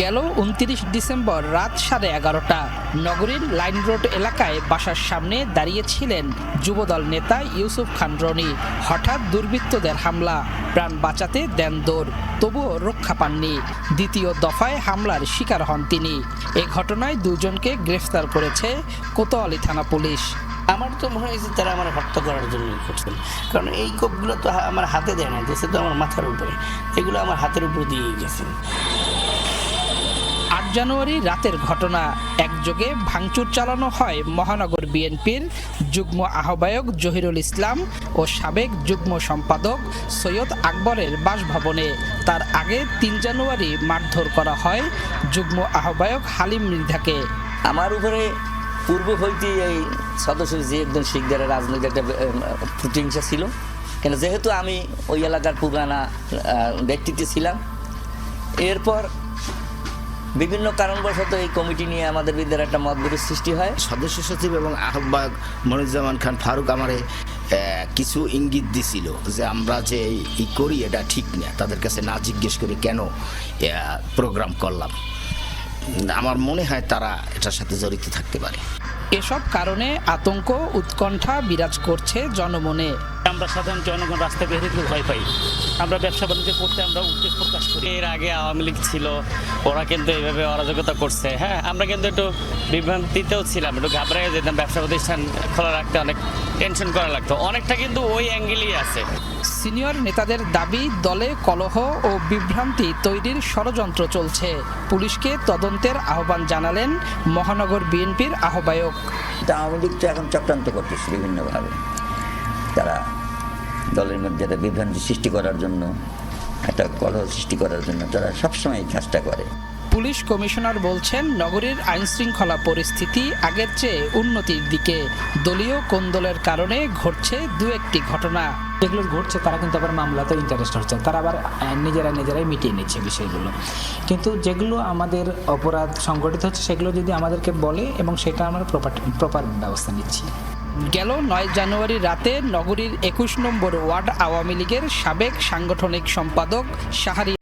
গেল উনত্রিশ ডিসেম্বর রাত সাড়ে এগারোটা। নগরীর লাইন রোড এলাকায় বাসার সামনে দাঁড়িয়েছিলেন যুবদল নেতা ইউসুফ খান রনি। হঠাৎ দুর্বৃত্তদের হামলা। প্রাণ বাঁচাতে দেন দৌড়, তবুও রক্ষা পাননি। দ্বিতীয় দফায় হামলার শিকার হন তিনি। এ ঘটনায় দুজনকে গ্রেফতার করেছে কোতোয়ালি থানা পুলিশ। আমার তো মনে হয়েছে তারা আমার হত্যা করার জন্য করছেন। কারণ এই কোপগুলো তো আমার হাতে দেয় না দিয়েছে তো আমার মাথার উপরে। এগুলো আমার হাতের উপর দিয়ে গেছে। জানুয়ারি রাতের ঘটনা। একযোগে ভাঙচুর চালানো হয় মহানগর বিএনপির যুগ্ম আহ্বায়ক জহিরুল ইসলাম ও সাবেক যুগ্ম সম্পাদক সৈয়দ আকবরের বাসভবনে। তার আগে তিন জানুয়ারি মারধর করা হয় যুগ্ম আহ্বায়ক হালিম মৃধাকে আমার উপরে পূর্ব হইতে এই সদস্য যে একজন শিখদারের রাজনৈতিক একটা প্রতিহিংসা ছিল। কেন যেহেতু আমি ওই এলাকার পুরানা ব্যক্তিত্বে ছিলাম, এরপর বিভিন্ন কারণবশত এই কমিটি নিয়ে আমাদের বিদ্যার একটা মতবিরোধ সৃষ্টি হয়। সদস্য সচিব এবং আহ্বায়ক মনিরুজ্জামান খান ফারুক আমারে কিছু ইঙ্গিত দিছিল যে আমরা যে ই করি এটা ঠিক না। তাদের কাছে না জিজ্ঞেস করে কেন প্রোগ্রাম করলাম। আমার মনে হয় তারা এটার সাথে জড়িত থাকতে পারে। এসব কারণে আতঙ্ক উৎকণ্ঠা বিরাজ করছে জনমনে। আমরা সাধারণ জনগণ রাস্তায় বের হতে ভয় পাই। আমরা ব্যবসা বাণিজ্য করতে আমরা উদ্বেগ প্রকাশ করি। এর আগে আওয়ামী লীগ ছিল ওরা কিন্তু এইভাবে অরাজকতা করছে। হ্যাঁ আমরা কিন্তু একটু বিভ্রান্তিতেও ছিলাম একটু ঘাবড়ে যেতাম। ব্যবসা প্রতিষ্ঠান খোলা রাখতে অনেক টেনশন করা লাগতো। অনেকটা কিন্তু ওই অ্যাঙ্গেলই আছে। সিনিয়র নেতাদের দাবি দলে কলহ ও বিভ্রান্তি তৈরির ষড়যন্ত্র চলছে। পুলিশকে তদন্তের আহ্বান জানালেন মহানগর বিএনপির আহ্বায়ক। আওয়ামী লীগ তো এখন চক্রান্ত করতেছে বিভিন্নভাবে। তারা দলের মধ্যে একটা বিভ্রান্তি সৃষ্টি করার জন্য একটা কলহ সৃষ্টি করার জন্য তারা সবসময় চেষ্টা করে। পুলিশ কমিশনার বলছেন নগরীর আইন শৃঙ্খলা পরিস্থিতি আগের চেয়ে উন্নতির দিকে। দলীয় কোন্দলের কারণে ঘটছে দু একটি ঘটনা। যেগুলো ঘটছে, তারা কিন্তু আবার মামলাতে ইন্টারেস্ট হচ্ছে। তারা আবার নিজেরা নিজেরাই মিটিয়ে নিচ্ছে বিষয়গুলো। কিন্তু যেগুলো আমাদের অপরাধ সংগঠিত হচ্ছে, সেগুলো যদি আমাদেরকে বলে এবং সেটা আমরা প্রপার প্রপার ব্যবস্থা নিচ্ছি। গেল নয় জানুয়ারি রাতে নগরীর একুশ নম্বর ওয়ার্ড আওয়ামী লীগের সাবেক সাংগঠনিক সম্পাদক শাহরি